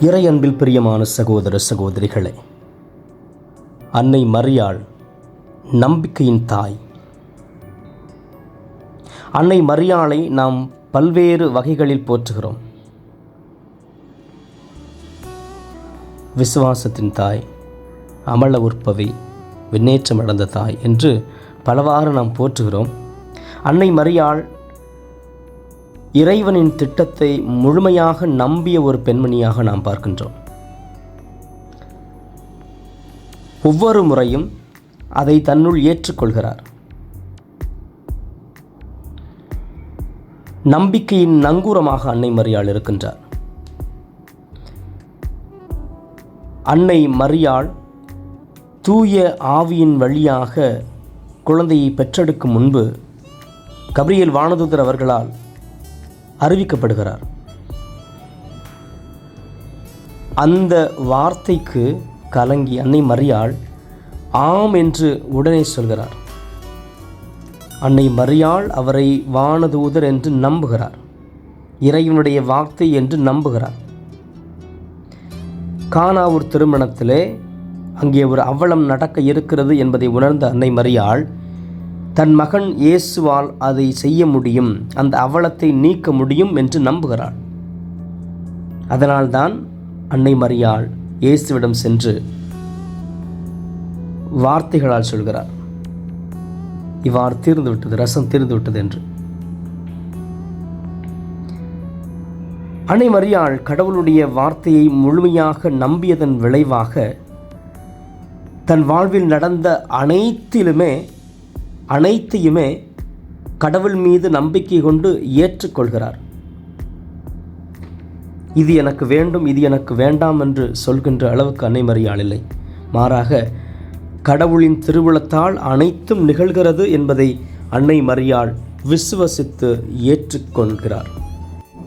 இறை அன்பில் பிரியமான சகோதர சகோதரிகளே அன்னை மரியாள் நம்பிக்கையின் தாய். அன்னை மரியாளை நாம் பல்வேறு வகைகளில் போற்றுகிறோம். விசுவாசத்தின் தாய் அமல உற்பவி விண்ணேற்றமடைந்த தாய் என்று பலவாறு நாம் போற்றுகிறோம். அன்னை மரியாள் இறைவனின் திட்டத்தை முழுமையாக நம்பிய ஒரு பெண்மணியாக நாம் பார்க்கின்றோம். ஒவ்வொரு முறையும் அதை தன்னுள் ஏற்றுக்கொள்கிறார். நம்பிக்கையின் நங்கூரமாக அன்னை மரியாள் இருக்கின்றார். அன்னை மரியாள் தூய ஆவியின் வழியாக குழந்தையை பெற்றெடுக்கும் முன்பு கபிரியல் வானதூதர் அவர்களால் அறிவிக்கப்படுகிறார். அந்த வார்த்தைக்கு கலங்கி அன்னை மரியாள் ஆம் என்று உடனே சொல்கிறார். அன்னை மரியாள் அவரை வானதூதர் என்று நம்புகிறார். இறைவனுடைய வார்த்தை என்று நம்புகிறார். கானாவூர் திருமணத்திலே அங்கே ஒரு அவலம் நடக்க இருக்கிறது என்பதை உணர்ந்த அன்னை மரியாள் தன் மகன் இயேசுவால் அதை செய்ய முடியும் அந்த அவலத்தை நீக்க முடியும் என்று நம்புகிறாள். அதனால்தான் அன்னை மரியாள் இயேசுவிடம் சென்று வார்த்தைகளால் சொல்கிறார். இவ்வாறு தீர்ந்து விட்டது ரசம் தீர்ந்து விட்டது என்று. அன்னை மரியாள் கடவுளுடைய வார்த்தையை முழுமையாக நம்பியதன் விளைவாக தன் வாழ்வில் நடந்த அனைத்திலுமே அனைத்தையுமே கடவுள் மீது நம்பிக்கை கொண்டு ஏற்றுக்கொள்கிறார். இது எனக்கு வேண்டும் இது எனக்கு வேண்டாம் என்று சொல்கின்ற அளவுக்கு அன்னை மரியாள் இல்லை மாறாக கடவுளின் திருவுளத்தால் அனைத்தும் நிகழ்கிறது என்பதை அன்னை மரியாள் விசுவசித்து ஏற்றுக்கொள்கிறார்.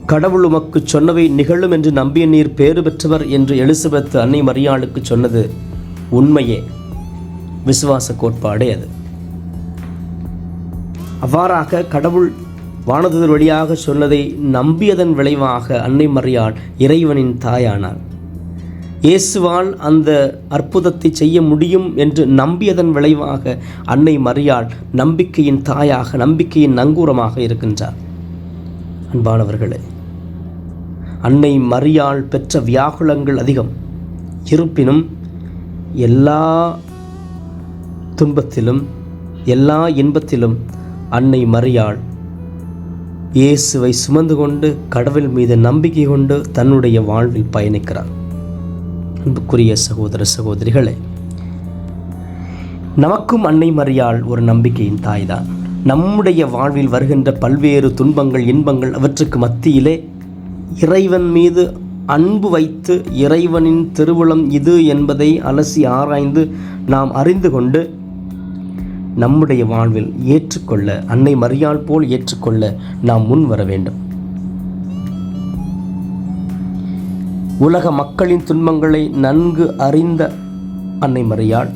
கடவுள் உமக்கு சொன்னவை நிகழும் என்று நம்பிய நீர் பேறு பெற்றவர் என்று எலிசபெத் அன்னை மரியாளுக்கு சொன்னது உண்மையே. விசுவாச கோட்பாடே அது. அவ்வாறாக கடவுள் வானதுதர் வழியாக சொன்னதை நம்பியதன் விளைவாக அன்னை மரியாள் இறைவனின் தாயானார். இயேசுவால் அந்த அற்புதத்தை செய்ய முடியும் என்று நம்பியதன் விளைவாக அன்னை மரியாள் நம்பிக்கையின் தாயாக நம்பிக்கையின் நங்கூரமாக இருக்கின்றார். அன்பானவர்களே அன்னை மரியாள் பெற்ற வியாகுலங்கள் அதிகம். இருப்பினும் எல்லா துன்பத்திலும் எல்லா இன்பத்திலும் அன்னை மறியாள் இயேசுவை சுமந்து கொண்டு கடவுள் மீது நம்பிக்கை கொண்டு தன்னுடைய வாழ்வில் பயணிக்கிறார். அன்புக்குரிய சகோதர சகோதரிகளே நமக்கும் அன்னை மறியாள் ஒரு நம்பிக்கையின் தாய்தான். நம்முடைய வாழ்வில் வருகின்ற பல்வேறு துன்பங்கள் இன்பங்கள் அவற்றுக்கு மத்தியிலே இறைவன் மீது அன்பு வைத்து இறைவனின் திருவுளம் இது என்பதை அலசி ஆராய்ந்து நாம் அறிந்து கொண்டு நம்முடைய வாழ்வில் ஏற்றுக்கொள்ள அன்னை மரியாள் போல் ஏற்றுக்கொள்ள நாம் முன் வர வேண்டும். உலக மக்களின் துன்பங்களை நன்கு அறிந்த அன்னை மரியாள்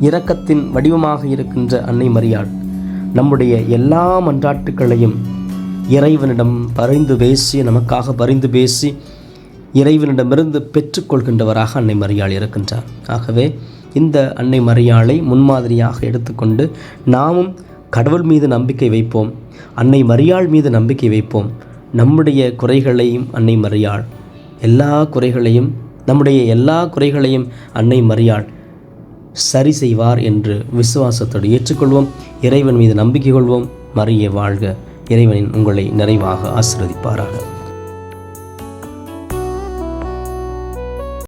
இரக்கத்தின் வடிவமாக இருக்கின்ற அன்னை மரியாள் நம்முடைய எல்லா மன்றாட்டுக்களையும் இறைவனிடம் பரிந்து பேசி நமக்காக பரிந்து பேசி இறைவனிடமிருந்து பெற்றுக்கொள்கின்றவராக அன்னை மரியாள் இருக்கின்றார். ஆகவே இந்த அன்னை மரியாளை முன்மாதிரியாக எடுத்துக்கொண்டு நாமும் கடவுள் மீது நம்பிக்கை வைப்போம் அன்னை மரியாள் மீது நம்பிக்கை வைப்போம். நம்முடைய குறைகளையும் அன்னை மரியாள் எல்லா குறைகளையும் நம்முடைய எல்லா குறைகளையும் அன்னை மரியாள் சரி செய்வார் என்று விசுவாசத்தோடு ஏற்றுக்கொள்வோம். இறைவன் மீது நம்பிக்கை கொள்வோம். மறிய வாழ்க. இறைவனின் உங்களை நிறைவாக ஆசிர்வதிப்பாராக.